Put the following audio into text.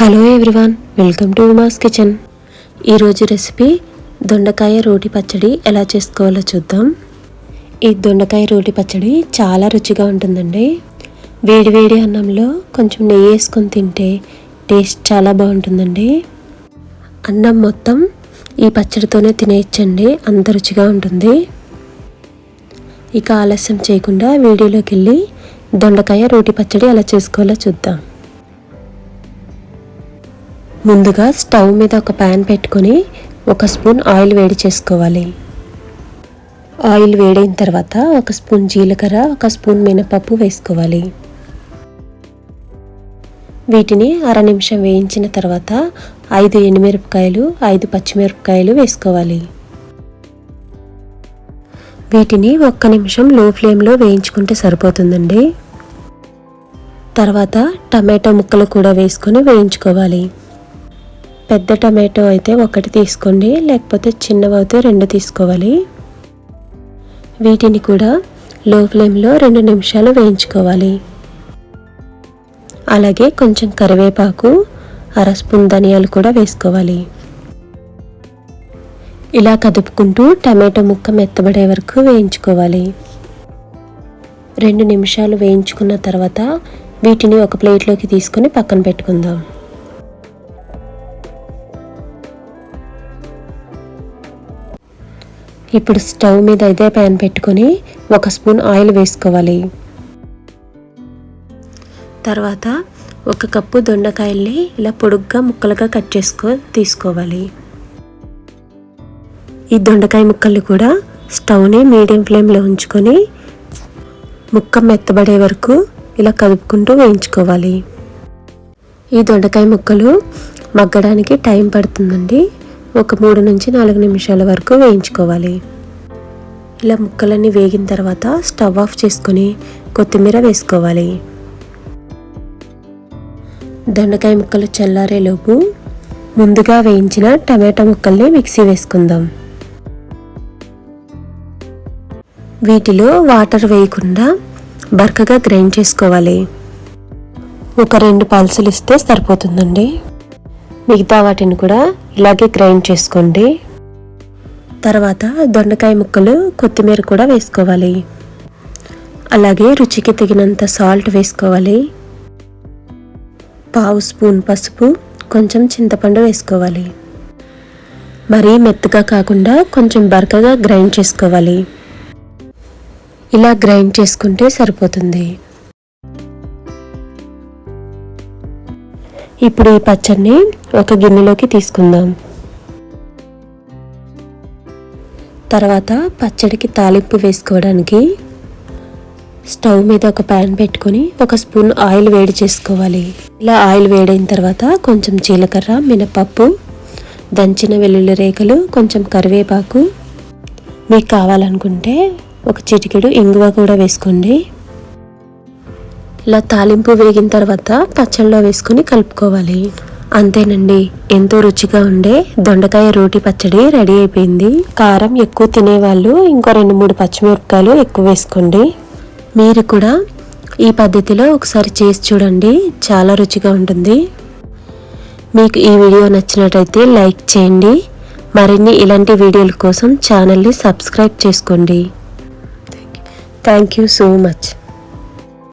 Hello everyone welcome to Uma's kitchen ఈరోజు recipe దొండకాయ రోటి పచ్చడి ఎలా చేసుకోవాలో చూద్దాం. ఈ దొండకాయ రోటి పచ్చడి చాలా రుచిగా ఉంటుందండి. వేడివేడి అన్నంలో కొంచెం నెయ్యి వేసుకొని తింటే టేస్ట్ చాలా బాగుంటుందండి. అన్నం మొత్తం ఈ పచ్చడితోనే తినేయచ్చండి అంత రుచిగా ఉంటుంది. ఇక ఆలస్యం చేయకుండా వీడియోలోకి వెళ్ళి దొండకాయ రోటి పచ్చడి ఎలా చేసుకోవాలో చూద్దాం. ముందుగా స్టవ్ మీద ఒక ప్యాన్ పెట్టుకొని ఒక స్పూన్ ఆయిల్ వేడి చేసుకోవాలి. ఆయిల్ వేడైన తర్వాత ఒక స్పూన్ జీలకర్ర ఒక స్పూన్ మినపప్పు వేసుకోవాలి. వీటిని అర నిమిషం వేయించిన తర్వాత ఐదు ఎండుమిరపకాయలు ఐదు పచ్చిమిరపకాయలు వేసుకోవాలి. వీటిని ఒక్క నిమిషం లో ఫ్లేమ్లో వేయించుకుంటే సరిపోతుందండి. తర్వాత టమాటో ముక్కలు కూడా వేసుకొని వేయించుకోవాలి. పెద్ద టమాటో అయితే ఒకటి తీసుకోండి లేకపోతే చిన్నవి అయితే రెండు తీసుకోవాలి. వీటిని కూడా లో ఫ్లేమ్లో రెండు నిమిషాలు వేయించుకోవాలి. అలాగే కొంచెం కరివేపాకు అర స్పూన్ ధనియాలు కూడా వేసుకోవాలి. ఇలా కదుపుకుంటూ టమాటో ముక్క మెత్తబడే వరకు వేయించుకోవాలి. రెండు నిమిషాలు వేయించుకున్న తర్వాత వీటిని ఒక ప్లేట్లోకి తీసుకొని పక్కన పెట్టుకుందాం. ఇప్పుడు స్టవ్ మీద ఇదే ప్యాన్ పెట్టుకొని ఒక స్పూన్ ఆయిల్ వేసుకోవాలి. తర్వాత ఒక కప్పు దొండకాయల్ని ఇలా పొడుగ్గా ముక్కలుగా కట్ చేసుకో తీసుకోవాలి. ఈ దొండకాయ ముక్కల్ని కూడా స్టవ్ని మీడియం ఫ్లేమ్లో ఉంచుకొని ముక్క మెత్తబడే వరకు ఇలా కదుపుకుంటూ వేయించుకోవాలి. ఈ దొండకాయ ముక్కలు మగ్గడానికి టైం పడుతుందండి. ఒక మూడు నుంచి నాలుగు నిమిషాల వరకు వేయించుకోవాలి. ఇలా ముక్కలన్నీ వేగిన తర్వాత స్టవ్ ఆఫ్ చేసుకొని కొత్తిమీర వేసుకోవాలి. దొండకాయ ముక్కలు చల్లారేలోపు ముందుగా వేయించిన టమాటా ముక్కల్ని మిక్సీ వేసుకుందాం. వీటిలో వాటర్ వేయకుండా బరకగా గ్రైండ్ చేసుకోవాలి. ఒక రెండు పల్సులు ఇస్తే సరిపోతుందండి. మిగతా వాటిని కూడా ఇలాగే గ్రైండ్ చేసుకోండి. తర్వాత దొండకాయ ముక్కలు కొత్తిమీర కూడా వేసుకోవాలి. అలాగే రుచికి తగినంత సాల్ట్ వేసుకోవాలి. పావు స్పూన్ పసుపు కొంచెం చింతపండు వేసుకోవాలి. మరీ మెత్తగా కాకుండా కొంచెం బరకగా గ్రైండ్ చేసుకోవాలి. ఇలా గ్రైండ్ చేసుకుంటే సరిపోతుంది. ఇప్పుడు ఈ పచ్చడిని ఒక గిన్నెలోకి తీసుకుందాం. తర్వాత పచ్చడికి తాలింపు వేసుకోవడానికి స్టవ్ మీద ఒక ప్యాన్ పెట్టుకొని ఒక స్పూన్ ఆయిల్ వేడి చేసుకోవాలి. ఇలా ఆయిల్ వేడైన తర్వాత కొంచెం జీలకర్ర మినపప్పు దంచిన వెల్లుల్లి రేఖలు కొంచెం కరివేపాకు. మీకు కావాలనుకుంటే ఒక చిటికెడు ఇంగువ కూడా వేసుకోండి. ఇలా తాలింపు వేగిన తర్వాత పచ్చళ్ళలో వేసుకొని కలుపుకోవాలి. అంతేనండి ఎంతో రుచిగా ఉండే దొండకాయ రోటి పచ్చడి రెడీ అయిపోయింది. కారం ఎక్కువ తినేవాళ్ళు ఇంకో రెండు మూడు పచ్చిమిరపకాయలు ఎక్కువ వేసుకోండి. మీరు కూడా ఈ పద్ధతిలో ఒకసారి చేసి చూడండి చాలా రుచిగా ఉంటుంది. మీకు ఈ వీడియో నచ్చినట్టయితే లైక్ చేయండి. మరిన్ని ఇలాంటి వీడియోల కోసం ఛానల్ని సబ్స్క్రైబ్ చేసుకోండి. Thank you so much.